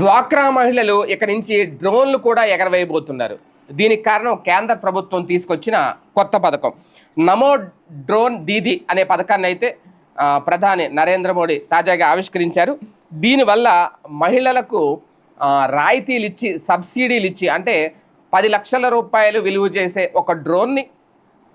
డ్వాక్రా మహిళలు ఇక నుంచి డ్రోన్లు కూడా ఎగరవేయబోతున్నారు. దీనికి కారణం కేంద్ర ప్రభుత్వం తీసుకొచ్చిన కొత్త పథకం. నమో డ్రోన్ దీది అనే పథకాన్ని అయితే ప్రధాని నరేంద్ర మోడీ తాజాగా ఆవిష్కరించారు. దీనివల్ల మహిళలకు రాయితీలు ఇచ్చి సబ్సిడీలు ఇచ్చి అంటే పది లక్షల రూపాయలు విలువ చేసే ఒక డ్రోన్ని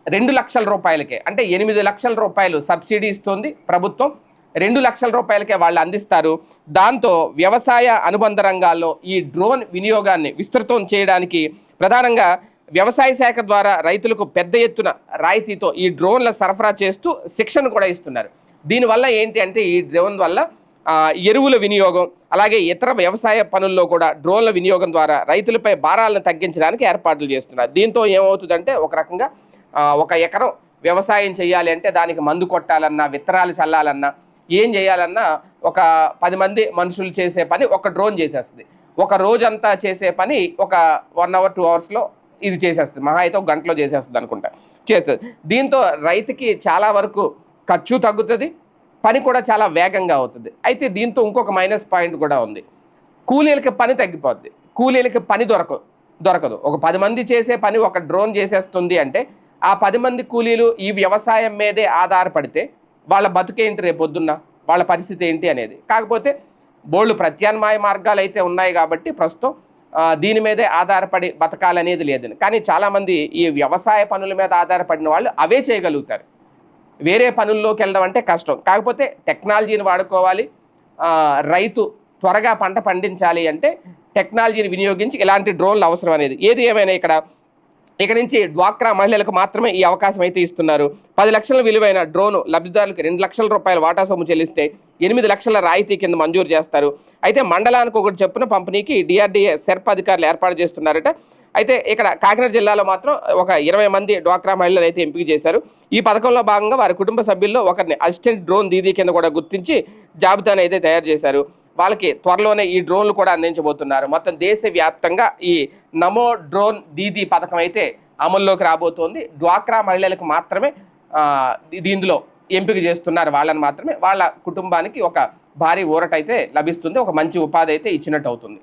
రెండు లక్షల రూపాయలకే అంటే ఎనిమిది లక్షల రూపాయలు సబ్సిడీ ఇస్తుంది ప్రభుత్వం. రెండు లక్షల రూపాయలకే వాళ్ళు అందిస్తారు. దాంతో వ్యవసాయ అనుబంధ రంగాల్లో ఈ డ్రోన్ వినియోగాన్ని విస్తృతం చేయడానికి ప్రధానంగా వ్యవసాయ శాఖ ద్వారా రైతులకు పెద్ద ఎత్తున రాయితీతో ఈ డ్రోన్ల సరఫరా చేస్తూ శిక్షణ కూడా ఇస్తున్నారు. దీనివల్ల ఏంటి అంటే ఈ డ్రోన్ వల్ల ఎరువుల వినియోగం అలాగే ఇతర వ్యవసాయ పనుల్లో కూడా డ్రోన్ల వినియోగం ద్వారా రైతులపై భారాలను తగ్గించడానికి ఏర్పాట్లు చేస్తున్నారు. దీంతో ఏమవుతుందంటే ఒక రకంగా ఒక ఎకరం వ్యవసాయం చేయాలి అంటే దానికి మందు కొట్టాలన్నా విత్తనాలు చల్లాలన్నా ఏం చేయాలన్నా ఒక పది మంది మనుషులు చేసే పని ఒక డ్రోన్ చేసేస్తుంది. ఒక రోజంతా చేసే పని ఒక వన్ అవర్ టూ అవర్స్లో ఇది చేసేస్తుంది. మహా అయితే ఒక గంటలో చేసేస్తుంది అనుకుంటా. చేస్తుంది. దీంతో రైతుకి చాలా వరకు ఖర్చు తగ్గుతుంది పని కూడా చాలా వేగంగా అవుతుంది. అయితే దీంతో ఇంకొక మైనస్ పాయింట్ కూడా ఉంది. కూలీలకి పని తగ్గిపోద్ది. కూలీలకి పని దొరక దొరకదు. ఒక పది మంది చేసే పని ఒక డ్రోన్ చేసేస్తుంది అంటే ఆ పది మంది కూలీలు ఈ వ్యవసాయం మీదే ఆధారపడితే వాళ్ళ బతుకేంటి రేపు పొద్దున్న? వాళ్ళ పరిస్థితి ఏంటి అనేది. కాకపోతే బోళ్ళు ప్రత్యామ్నాయ మార్గాలు అయితే ఉన్నాయి కాబట్టి ప్రస్తుతం దీని మీదే ఆధారపడి బతకాలనేది లేదు కానీ చాలామంది ఈ వ్యవసాయ పనుల మీద ఆధారపడిన వాళ్ళు అవే చేయగలుగుతారు. వేరే పనుల్లోకి వెళ్ళడం అంటే కష్టం. కాకపోతే టెక్నాలజీని వాడుకోవాలి. రైతు త్వరగా పంట పండించాలి అంటే టెక్నాలజీని వినియోగించి ఇలాంటి డ్రోన్లు అవసరం అనేది. ఏది ఏమైనా ఇక్కడ ఇక నుంచి డ్వాక్రా మహిళలకు మాత్రమే ఈ అవకాశం అయితే ఇస్తున్నారు. పది లక్షల విలువైన డ్రోన్ లబ్ధిదారులకు రెండు లక్షల రూపాయల వాటా సొమ్ము చెల్లిస్తే ఎనిమిది లక్షల రాయితీ కింద మంజూరు చేస్తారు. అయితే మండలానికి ఒకటి చెప్పున పంపిణీకి డిఆర్డీఏ సెర్ప్ అధికారులు ఏర్పాటు చేస్తున్నారట. అయితే ఇక్కడ కాకినాడ జిల్లాలో మాత్రం ఒక ఇరవై మంది డ్వాక్రా మహిళలు అయితే ఎంపిక చేశారు. ఈ పథకంలో భాగంగా వారి కుటుంబ సభ్యుల్లో ఒకరిని అసిస్టెంట్ డ్రోన్ దీదీ కింద కూడా గుర్తించి జాబితాను అయితే తయారు చేశారు. వాళ్ళకి త్వరలోనే ఈ డ్రోన్లు కూడా అందించబోతున్నారు. మొత్తం దేశవ్యాప్తంగా ఈ నమో డ్రోన్ దీదీ పథకం అయితే అమల్లోకి రాబోతోంది. డ్వాక్రా మహిళలకు మాత్రమే దీనిలో ఎంపిక చేస్తున్నారు. వాళ్ళని మాత్రమే వాళ్ళ కుటుంబానికి ఒక భారీ ఊరట అయితే లభిస్తుంది. ఒక మంచి ఉపాధి అయితే ఇచ్చినట్టు అవుతుంది.